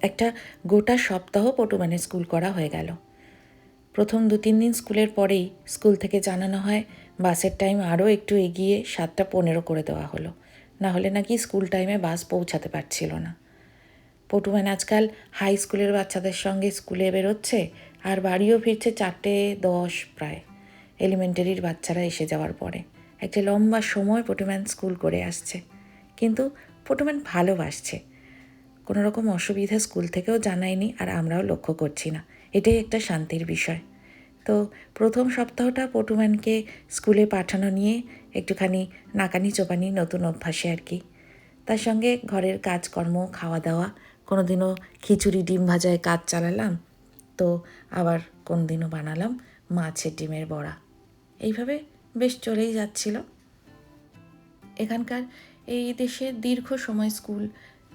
একটা গোটা সপ্তাহ পটুমানে স্কুল করা হয়ে গেল। প্রথম দু তিন দিন স্কুলের পরেই স্কুল থেকে জানানো হয়, বাসের টাইম আরও একটু এগিয়ে সাতটা পনেরো করে দেওয়া হলো। না হলে নাকি স্কুল টাইমে বাস পৌঁছাতে পারছিল না। পটুম্যান আজকাল হাই স্কুলের বাচ্চাদের সঙ্গে স্কুলে বেরোচ্ছে আর বাড়িও ফিরছে চারটে দশ প্রায়। এলিমেন্টারির বাচ্চারা এসে যাওয়ার পরে একটা লম্বা সময় পটুম্যান স্কুল করে আসছে। কিন্তু পটুম্যান ভালোবাসছে। কোনো রকম অসুবিধা স্কুল থেকেও জানায়নি আর আমরাও লক্ষ্য করছি না। এটাই একটা শান্তির বিষয়। তো প্রথম সপ্তাহটা পটুম্যানকে স্কুলে পাঠানো নিয়ে একটুখানি নাকানি চোপানি নতুন অভ্যাসে আর কি। তার সঙ্গে ঘরের কাজকর্ম খাওয়া দাওয়া কোনো দিনও খিচুড়ি, ডিম ভাজায় কাজ চালালাম, তো আবার কোন দিনও বানালাম মাছের ডিমের বড়া। এইভাবে বেশ চলেই যাচ্ছিল। এখানকার এই দেশে দীর্ঘ সময় স্কুল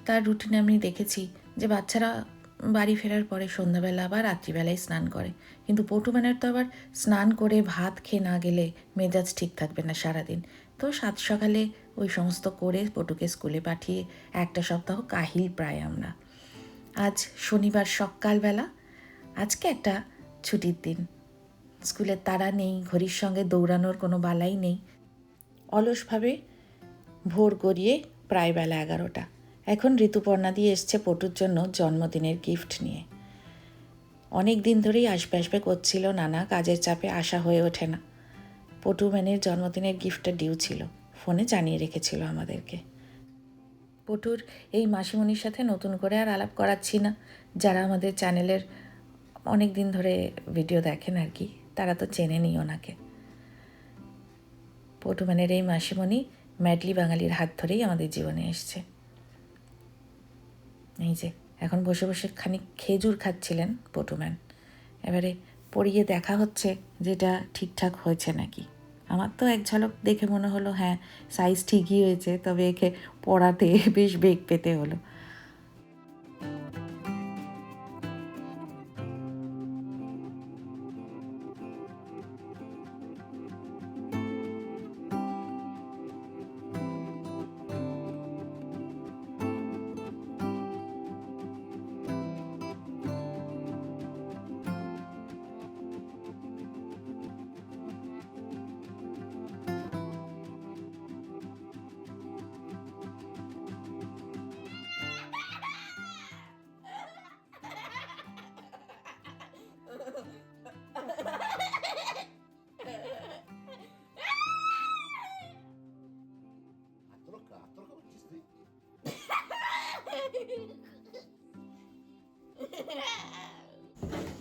তার রুটিনে আমি দেখেছি যে বাচ্চারা বাড়ি ফেরার পরে সন্ধ্যাবেলা বা রাত্রিবেলায় স্নান করে। কিন্তু পটু পটুমানের তো আবার স্নান করে ভাত খেয়ে না গেলে মেজাজ ঠিক থাকবে না সারাদিন। তো সাত সকালে ওই সমস্ত করে পটুকে স্কুলে পাঠিয়ে একটা সপ্তাহ কাহিল প্রায় আমরা। আজ শনিবার সকালবেলা, আজকে একটা ছুটির দিন। স্কুলের তারা নেই, ঘড়ির সঙ্গে দৌড়ানোর কোনো বালাই নেই। অলসভাবে ভোর গড়িয়ে প্রায় বেলা এগারোটা। এখন ঋতুপর্ণা দিয়ে এসছে পটুর জন্য জন্মদিনের গিফট নিয়ে। অনেক দিন ধরেই আসবে আসবে করছিল নানা, কাজের চাপে আসা হয়ে ওঠে না। পটু ম্যানের জন্মদিনের গিফটটা ডিউ ছিল, ফোনে জানিয়ে রেখেছিল আমাদেরকে। পটুর এই মাসিমণির সাথে নতুন করে আর আলাপ করাচ্ছি না। যারা আমাদের চ্যানেলের অনেক দিন ধরে ভিডিও দেখেন আর কি, তারা তো চেনে নিই ওনাকে। পটুম্যানের এই মাসিমণি ম্যাডলি বাঙালির হাত ধরেই আমাদের জীবনে এসছে। এই যে, এখন বসে বসে খানিক খেজুর খাচ্ছিলেন পটুম্যান। এবারে পড়িয়ে দেখা হচ্ছে যেটা ঠিকঠাক হয়েছে নাকি। আমার তো এক ঝলক দেখে মনে হলো হ্যাঁ সাইজ ঠিকই হয়েছে, তবে একে পড়াতে বেশ বেগ পেতে হলো।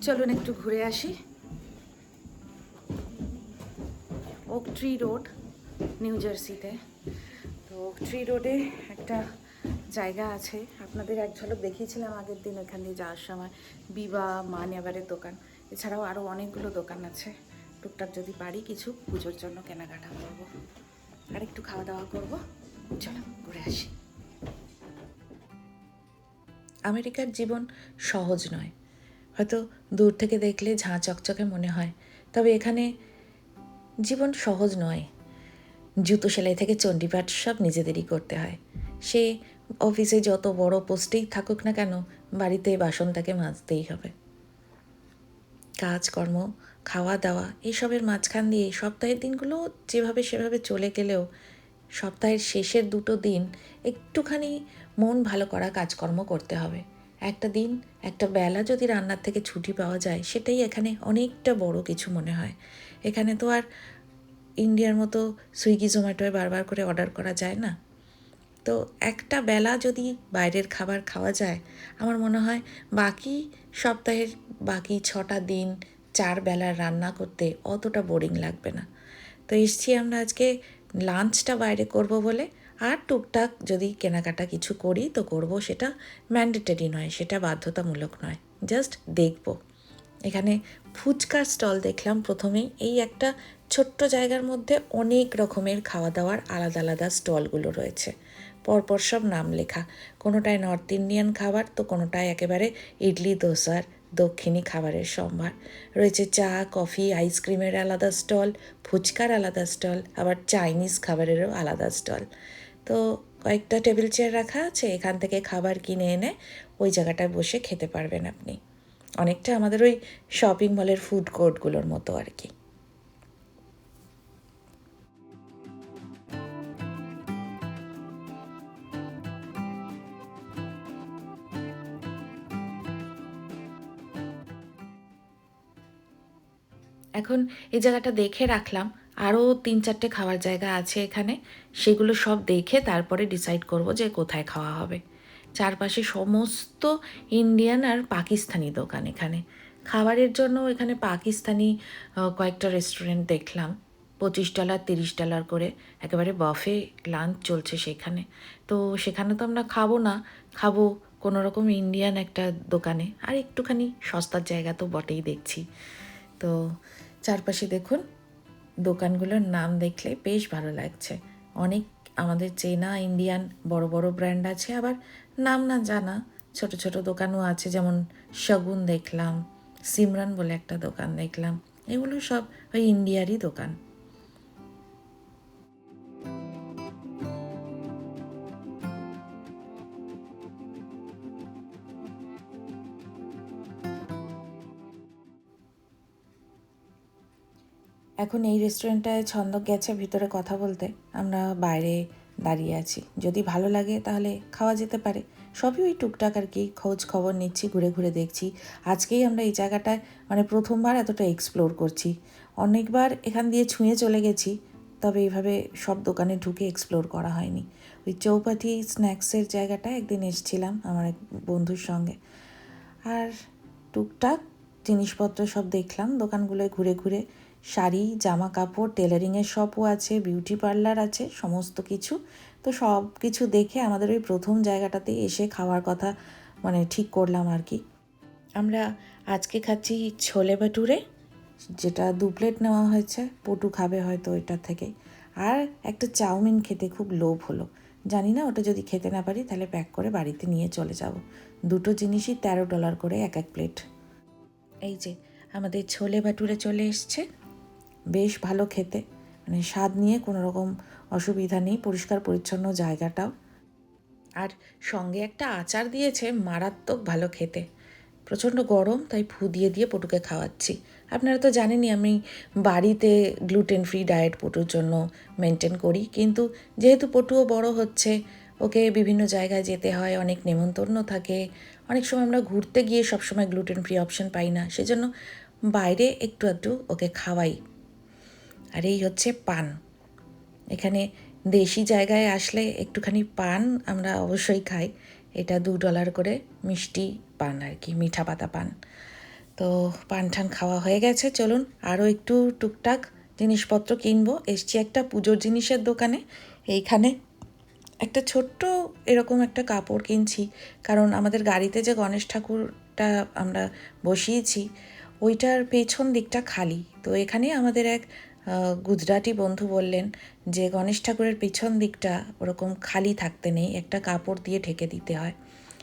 চলুন একটু ঘুরে আসি। ওক ট্রি রোড নিউ জার্সিতে তো ওক ট্রি রোডে একটা জায়গা আছে। আপনাদের এক ঝলক দেখিয়েছিলাম আগের দিন ওখান দিয়ে যাওয়ার সময়। বিবা, মা নেবারের দোকান। এছাড়াও আরও অনেকগুলো দোকান আছে। টুকটাক যদি পারি কিছু পুজোর জন্য কেনাকাটা করব। আর একটু খাওয়া দাওয়া করব। চলো ঘুরে আসি। আমেরিকার জীবন সহজ নয়। হয়তো দূর থেকে দেখলে ঝাঁ চকচকে মনে হয়। তবে এখানে জীবন সহজ নয়। জুতো সেলাই থেকে চণ্ডীপাঠ সব নিজেদেরই করতে হয়। সে অফিসে যত বড় পোস্টেই থাকুক না কেন, বাড়িতে বাসনটাকে মাজতেই হবে। কাজকর্ম খাওয়া দাওয়া এইসবের মাঝখান দিয়ে সপ্তাহের দিনগুলো যেভাবে সেভাবে চলে গেলেও সপ্তাহের শেষের দুটো দিন একটুখানি মন ভালো করা কাজকর্ম করতে হবে। একটা দিন, একটা বেলা যদি রান্নার থেকে ছুটি পাওয়া যায়, সেটাই এখানে অনেকটা বড় কিছু মনে হয়। এখানে তো আর ইন্ডিয়ার মতো সুইগি জোম্যাটোয় বারবার করে অর্ডার করা যায় না। তো একটা বেলা যদি বাইরের খাবার খাওয়া যায়, আমার মনে হয় বাকি সপ্তাহের বাকি ছটা দিন, চার বেলার রান্না করতে অতটা বোরিং লাগবে না। তো এসছি আমরা আজকে লাঞ্চটা বাইরে করব বলে। আর টুকটাক যদি কেনাকাটা কিছু করি, তো করব সেটা ম্যান্ডেটরি নয়, সেটা বাধ্যতামূলক নয় জাস্ট দেখব। এখানে ফুচকার স্টল দেখলাম প্রথমেই, এই একটা ছোট্ট জায়গার মধ্যে অনেক রকমের খাওয়া দাওয়ার আলাদা আলাদা স্টলগুলো রয়েছে। পরপর সব নাম লেখা, কোনোটায় নর্থ ইন্ডিয়ান খাবার, তো কোনোটায় একেবারে ইডলি, দোসার দক্ষিণী খাবারের সম্ভার। রয়েছে চা, কফি আইসক্রিমের আলাদা স্টল ফুচকার আলাদা স্টল আবার চাইনিজ খাবারেরও আলাদা স্টল তো কয়েকটা টেবিল চেয়ার রাখা আছে, এখান থেকে খাবার কিনে এনে ওই জায়গাটায় বসে খেতে পারবেন আপনি। অনেকটা আমাদের ওই শপিং মলের ফুড কোর্টগুলোর মতো আর কি। এখন এই জায়গাটা দেখে রাখলাম। আরও তিন চারটে খাওয়ার জায়গা আছে এখানে। সেগুলো সব দেখে তারপরে ডিসাইড করব যে কোথায় খাওয়া হবে। চারপাশে সমস্ত ইন্ডিয়ান আর পাকিস্তানি দোকান এখানে। খাবারের জন্য এখানে পাকিস্তানি কয়েকটা রেস্টুরেন্ট দেখলাম। পঁচিশ ডলার তিরিশ ডলার করে একেবারে বফে লাঞ্চ চলছে সেখানে। তো সেখানে তো আমরা খাব না, খাব কোনো রকম ইন্ডিয়ান একটা দোকানে। আর একটুখানি সস্তার জায়গা তো বটেই দেখছি। তো চারপাশে দেখুন দোকানগুলোর নাম দেখলে বেশ ভালো লাগছে। অনেক আমাদের চেনা ইন্ডিয়ান বড় বড় ব্র্যান্ড আছে, আবার নাম না জানা ছোট ছোট দোকানও আছে, যেমন শগুন দেখলাম, সিমরান বলে একটা দোকান দেখলাম। এগুলো সব ওই ইন্ডিয়ারই দোকান। এখন এই রেস্টুরেন্টটায় ছন্দক গেছে ভিতরে কথা বলতে, আমরা বাইরে দাঁড়িয়ে আছি। যদি ভালো লাগে তাহলে খাওয়া যেতে পারে। সবই ওই টুকটাক আর কি, খোঁজ খবর নিচ্ছি, ঘুরে ঘুরে দেখছি। আজকেই আমরা এই জায়গাটায় মানে প্রথমবার এতটা এক্সপ্লোর করছি। অনেকবার এখান দিয়ে ছুঁয়ে চলে গেছি, তবে এইভাবে সব দোকানে ঢুকে এক্সপ্লোর করা হয়নি। ওই চৌপাটি স্ন্যাক্সের জায়গাটা একদিন এসেছিলাম আমার এক বন্ধুর সঙ্গে। আর টুকটাক জিনিসপত্র সব দেখলাম, দোকানগুলোয় ঘুরে ঘুরে শাড়ি জামা কাপড় টেলারিংয়ের শপও আছে বিউটি পার্লার আছে, সমস্ত কিছু। তো সব কিছু দেখে আমাদের ওই প্রথম জায়গাটাতে এসে খাওয়ার কথা মানে ঠিক করলাম আর কি। আমরা আজকে খাচ্ছি ছোলে ভাটুরে, যেটা দু প্লেট নেওয়া হয়েছে, পটু খাবে হয়তো ওইটার থেকে। আর একটা চাউমিন খেতে খুব লোভ হলো। জানি না, ওটা যদি খেতে না পারি, তাহলে প্যাক করে বাড়িতে নিয়ে চলে যাব। দুটো জিনিসই তেরো ডলার করে এক এক প্লেট এই যে, আমাদের ছোলে ভাটুরে চলে এসছে। বেশ ভালো খেতে। মানে স্বাদ নিয়ে কোনো রকম অসুবিধা নেই, পরিষ্কার পরিচ্ছন্ন জায়গাটাও। আর সঙ্গে একটা আচার দিয়েছে, মারাত্মক ভালো খেতে। প্রচণ্ড গরম, তাই ফু দিয়ে দিয়ে পটুকে খাওয়াচ্ছি। আপনারা তো জানেনই আমি বাড়িতে গ্লুটেন ফ্রি ডায়েট পটুর জন্য মেনটেন করি। কিন্তু যেহেতু পটুও বড় হচ্ছে, ওকে বিভিন্ন জায়গায় যেতে হয়, অনেক নেমন্তন্ন থাকে। অনেক সময় আমরা ঘুরতে গিয়ে সবসময় গ্লুটেন ফ্রি অপশন পাই না। সেজন্য বাইরে একটু একটু ওকে খাওয়াই। আর এই হচ্ছে পান। এখানে দেশি জায়গায় আসলে একটুখানি পান আমরা অবশ্যই খাই। এটা দু ডলার করে মিষ্টি পান আর কি, মিঠা পাতা পান। তো পান ঠান খাওয়া হয়ে গেছে, চলুন আরও একটু টুকটাক জিনিসপত্র কিনবো। এসছি একটা পুজোর জিনিসের দোকানে। এইখানে একটা ছোট্ট এরকম একটা কাপড় কিনছি। কারণ আমাদের গাড়িতে যে গণেশ ঠাকুরটা আমরা বসিয়েছি, ওইটার পেছন দিকটা খালি। তো এখানে আমাদের এক গুজরাটি বন্ধু বললেন যে, গণেশ ঠাকুরের পিছন দিকটা ওরকম খালি থাকতে নেই, একটা কাপড় দিয়ে ঢেকে দিতে হয়।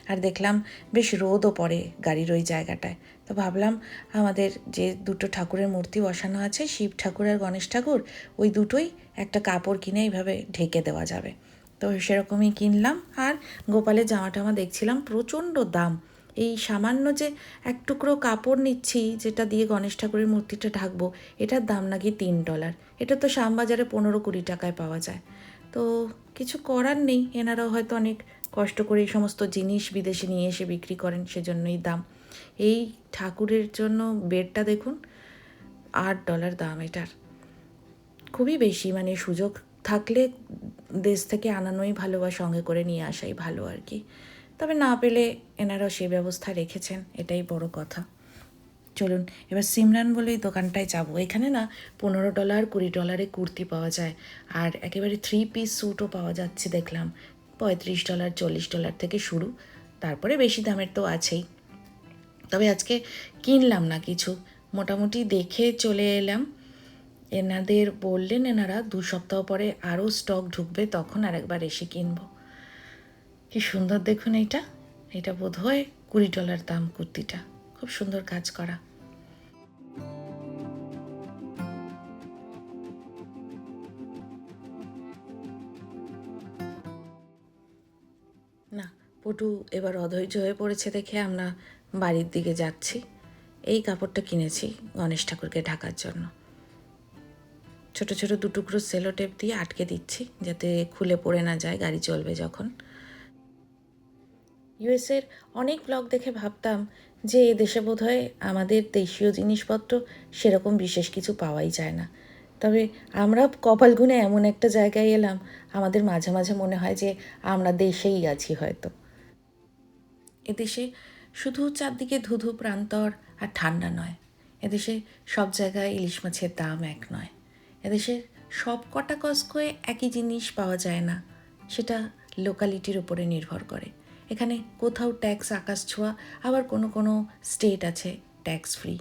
আর দেখলাম বেশ রোদও পড়ে গাড়ির ওই জায়গাটায়। তো ভাবলাম আমাদের যে দুটো ঠাকুরের মূর্তি বসানো আছে, শিব ঠাকুর আর গণেশ ঠাকুর, ওই দুটোই একটা কাপড় কিনে এইভাবে ঢেকে দেওয়া যাবে। তো সেরকমই কিনলাম আর গোপালের জামা টামা দেখছিলাম প্রচণ্ড দাম। এই সামান্য যে এক টুকরো কাপড় নিচ্ছি, যেটা দিয়ে গণেশ ঠাকুরের মূর্তিটা ঢাকবো, এটার দাম নাকি তিন ডলার। এটা তো শ্যামবাজারে পনেরো কুড়ি টাকায় পাওয়া যায়। তো কিছু করার নেই। এনারাও হয়তো অনেক কষ্ট করে এই সমস্ত জিনিস বিদেশে নিয়ে এসে বিক্রি করেন, সেজন্যই দাম। এই ঠাকুরের জন্য বেডটা দেখুন, আট ডলার দাম এটার। খুবই বেশি মানে সুযোগ থাকলে দেশ থেকে আনানোই ভালো বা সঙ্গে করে নিয়ে আসাই ভালো আর কি। তবে না পেলে এনারাও সে ব্যবস্থা রেখেছেন, এটাই বড় কথা। চলুন, এবার সিমরান বলে এই দোকানটায় যাব। এখানে না পনেরো ডলার, কুড়ি ডলারে কুর্তি পাওয়া যায়, আর একেবারে থ্রি পিস স্যুটও পাওয়া যাচ্ছে দেখলাম। পঁয়ত্রিশ ডলার, চল্লিশ ডলার থেকে শুরু, তারপরে বেশি দামের তো আছেই। তবে আজকে কিনলাম না কিছু, মোটামুটি দেখে চলে এলাম। এনাদের বললেন, এনারা দু সপ্তাহ পরে আরও স্টক ঢুকবে, তখন আরেকবার এসে কিনবো। কি সুন্দর দেখুন এইটা। এটা বোধ হয় কুড়ি ডলার দাম কুর্তিটা। খুব সুন্দর কাজ করা। না, পটু এবার অধৈর্য হয়ে পড়েছে দেখে আমরা বাড়ির দিকে যাচ্ছি। এই কাপড়টা কিনেছি গণেশ ঠাকুরকে ঢাকার জন্য। ছোট ছোট দুটুকরো সেলো টেপ দিয়ে আটকে দিচ্ছি যাতে খুলে পড়ে না যায়, গাড়ি চলবে যখন। ইউএসের অনেক ব্লগ দেখে ভাবতাম যে এ দেশে বোধহয় আমাদের দেশীয় জিনিসপত্র সেরকম বিশেষ কিছু পাওয়াই যায় না। তবে আমরা কপাল গুনে এমন একটা জায়গায় এলাম, আমাদের মাঝে মাঝে মনে হয় যে আমরা দেশেই আছি হয়তো। এদেশে শুধু চারদিকে ধুধু প্রান্তর আর ঠান্ডা নয়, এদেশে সব জায়গায় ইলিশ মাছের দাম এক নয়, এদেশে সব কটা কসকয়ে একই জিনিস পাওয়া যায় না, সেটা লোকালিটির উপরে নির্ভর করে। এখানে কোথাও ট্যাক্স আকাশ ছোঁয়া, আবার কোনো কোনো স্টেট আছে ট্যাক্স ফ্রি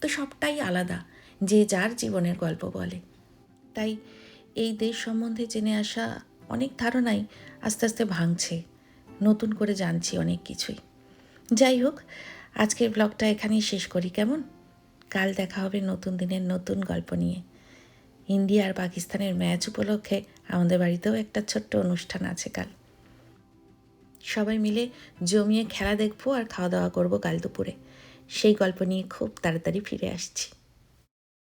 তো সবটাই আলাদা, যে যার জীবনের গল্প বলে। তাই এই দেশ সম্বন্ধে জেনে আসা অনেক ধারণাই আস্তে আস্তে ভাঙছে, নতুন করে জানছি অনেক কিছুই। যাই হোক, আজকের ব্লগটা এখানেই শেষ করি, কেমন? কাল দেখা হবে নতুন দিনের নতুন গল্প নিয়ে। ইন্ডিয়া আর পাকিস্তানের ম্যাচ উপলক্ষে আমাদের বাড়িতেও একটা ছোট্ট অনুষ্ঠান আছে কাল। সবাই মিলে জমিয়ে খেলা দেখব আর খাওয়া দাওয়া করব কাল দুপুরে। সেই গল্প নিয়ে খুব তাড়াতাড়ি ফিরে আসছি।